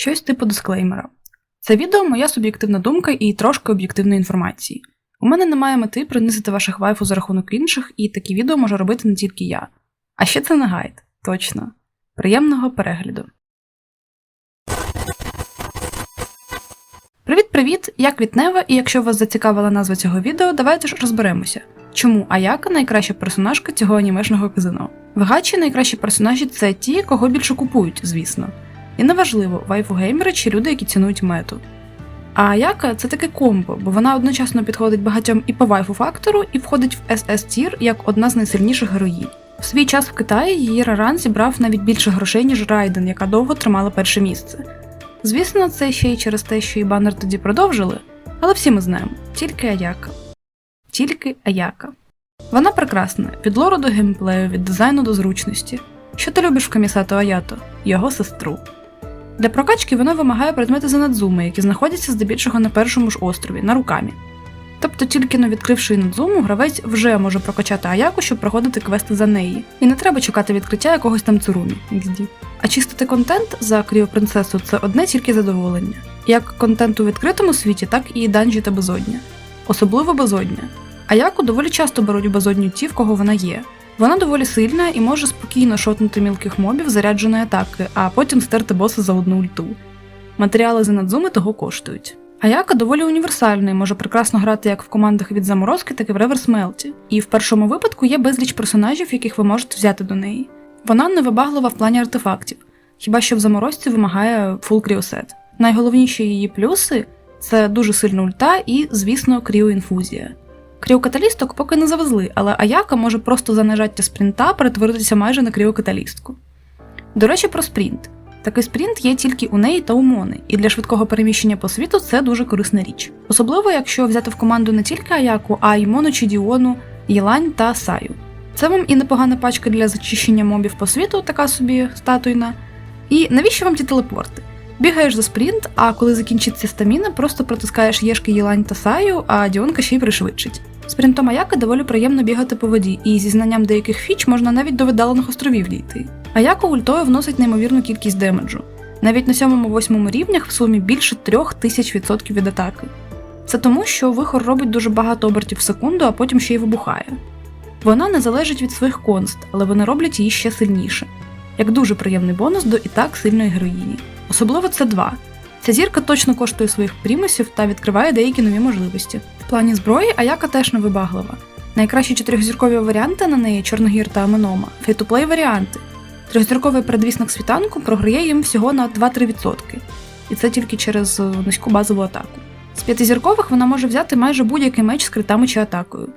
щось типу дисклеймера. Це відео моя суб'єктивна думка і трошки об'єктивної інформації. У мене немає мети принизити ваших вайфу за рахунок інших, і такі відео можу робити не тільки я. А ще це не гайд, точно. Приємного перегляду. Привіт-привіт! Я Квітнева, і якщо вас зацікавила назва цього відео, давайте ж розберемося. Чому Аяка найкраща персонажка цього анімешного казино? В гачі найкращі персонажі це ті, кого більше купують, звісно. І неважливо, вайфу геймери чи люди, які цінують мету. А Аяка це таке комбо, бо вона одночасно підходить багатьом і по вайфу фактору, і входить в ss тір як одна з найсильніших героїнь. В свій час в Китаї її раран зібрав навіть більше грошей, ніж Райден, яка довго тримала перше місце. Звісно, це ще й через те, що і банер тоді продовжили, але всі ми знаємо, тільки Аяка. Тільки Аяка. Вона прекрасна від лору до геймплею, від дизайну до зручності. Що ти любиш в Камісато Аято? Його сестру. Для прокачки вона вимагає предмети за надзуми, які знаходяться здебільшого на першому ж острові, на рукамі. Тобто, тільки но відкривши надзуму, гравець вже може прокачати Аяку, щоб проходити квести за неї. І не треба чекати відкриття якогось там цурумі. А чистити контент за кріопринцесу це одне тільки задоволення. Як контент у відкритому світі, так і данжі та безодня. Особливо безодня. Аяку доволі часто беруть у безодню ті, в кого вона є. Вона доволі сильна і може спокійно шотнути мілких мобів зарядженої атаки, а потім стерти боса за одну ульту. Матеріали за надзуми того коштують. Аяка доволі універсальний, може прекрасно грати як в командах від заморозки, так і в реверс мелті. І в першому випадку є безліч персонажів, яких ви можете взяти до неї. Вона невибаглива в плані артефактів, хіба що в заморозці вимагає фул кріосет. Найголовніші її плюси це дуже сильна ульта і, звісно, кріоінфузія. Кріокаталісток поки не завезли, але Аяка може просто за нажаття спринта перетворитися майже на кріокаталістку. До речі, про спринт. Такий спринт є тільки у неї та у Мони, і для швидкого переміщення по світу це дуже корисна річ. Особливо, якщо взяти в команду не тільки Аяку, а й Мону чи Діону, Єлань та Саю. Це вам і непогана пачка для зачищення мобів по світу, така собі статуйна. І навіщо вам ті телепорти? Бігаєш за спринт, а коли закінчиться стаміна, просто протискаєш єшки Єлань та Саю, а Діонка ще й пришвидшить. Спринтом Аяки доволі приємно бігати по воді, і зі знанням деяких фіч можна навіть до віддалених островів дійти. Аяко ультою вносить неймовірну кількість демеджу. Навіть на 7-8 рівнях в сумі більше 3000% від атаки. Це тому, що вихор робить дуже багато обертів в секунду, а потім ще й вибухає. Вона не залежить від своїх конст, але вони роблять її ще сильніше, як дуже приємний бонус до і так сильної героїні. Особливо це два. Ця зірка точно коштує своїх примусів та відкриває деякі нові можливості. В плані зброї Аяка теж невибаглива. Найкращі чотирьохзіркові варіанти на неї Чорногір та Аменома, фей-то-плей варіанти. Трьохзірковий передвісник світанку програє їм всього на 2-3%, і це тільки через низьку базову атаку. З п'ятизіркових вона може взяти майже будь-який меч з критами чи атакою,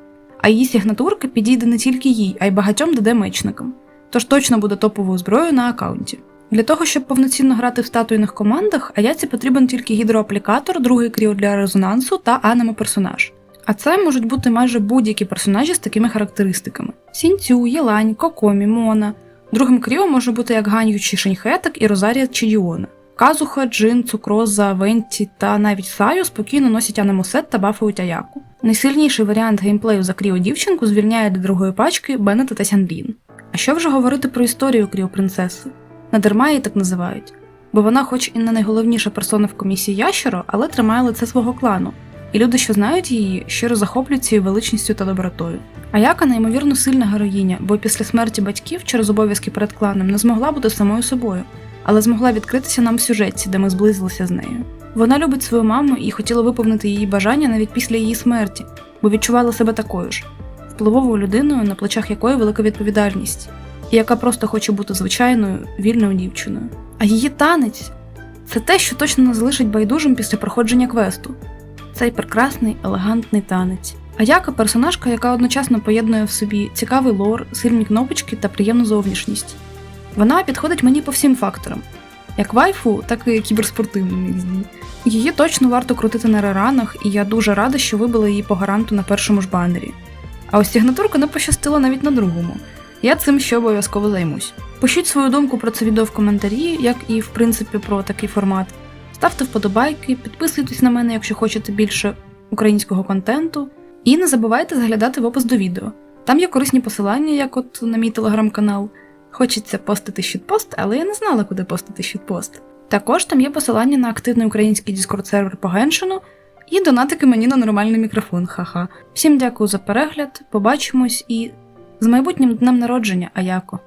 а її сигнатурка підійде не тільки їй, а й багатьом ДД-мечникам, тож точно буде топовою зброєю на аккаунті. Для того, щоб повноцінно грати в статуйних командах, Аяці потрібен тільки гідроаплікатор, другий кріо для резонансу та анемо-персонаж. А це можуть бути майже будь-які персонажі з такими характеристиками: Сінцю, Єлань, Кокомі, Мона. Другим кріо може бути як Ганью чи Шеньхетак і Розарія чи Діона. Казуха, Джин, Цукроза, Венті та навіть Саю спокійно носять анемосет та бафують Аяку. Найсильніший варіант геймплею за кріо дівчинку звільняє до другої пачки Беннета та Сяндрін. А що вже говорити про історію кріо принцеси? Надарма її так називають, бо вона, хоч і не найголовніша персона в комісії ящеро, але тримає лице свого клану, і люди, що знають її, щиро захоплюються її величністю та добротою. Аяка неймовірно сильна героїня, бо після смерті батьків через обов'язки перед кланом не змогла бути самою собою, але змогла відкритися нам в сюжетці, де ми зблизилися з нею. Вона любить свою маму і хотіла виповнити її бажання навіть після її смерті, бо відчувала себе такою ж впливовою людиною, на плечах якої велика відповідальність, яка просто хоче бути звичайною, вільною дівчиною. А її танець це те, що точно не залишить байдужим після проходження квесту. Цей прекрасний, елегантний танець. Аяка персонажка, яка одночасно поєднує в собі цікавий лор, сильні кнопочки та приємну зовнішність. Вона підходить мені по всім факторам, як вайфу, так і кіберспортивним XD. Її точно варто крутити на реранах, і я дуже рада, що вибила її по гаранту на першому ж банері. А ось сигнатурка не пощастила навіть на другому. Я цим ще обов'язково займусь. Пишіть свою думку про це відео в коментарі, як і в принципі про такий формат. Ставте вподобайки, підписуйтесь на мене, якщо хочете більше українського контенту. І не забувайте заглядати в опис до відео. Там є корисні посилання, як от на мій телеграм-канал. Хочеться постити щитпост, але я не знала, куди постити щитпост. Також там є посилання на активний український Discord сервер по геншину і донатики мені на нормальний мікрофон. Ха-ха. Всім дякую за перегляд, побачимось і з майбутнім днем народження, Аяко.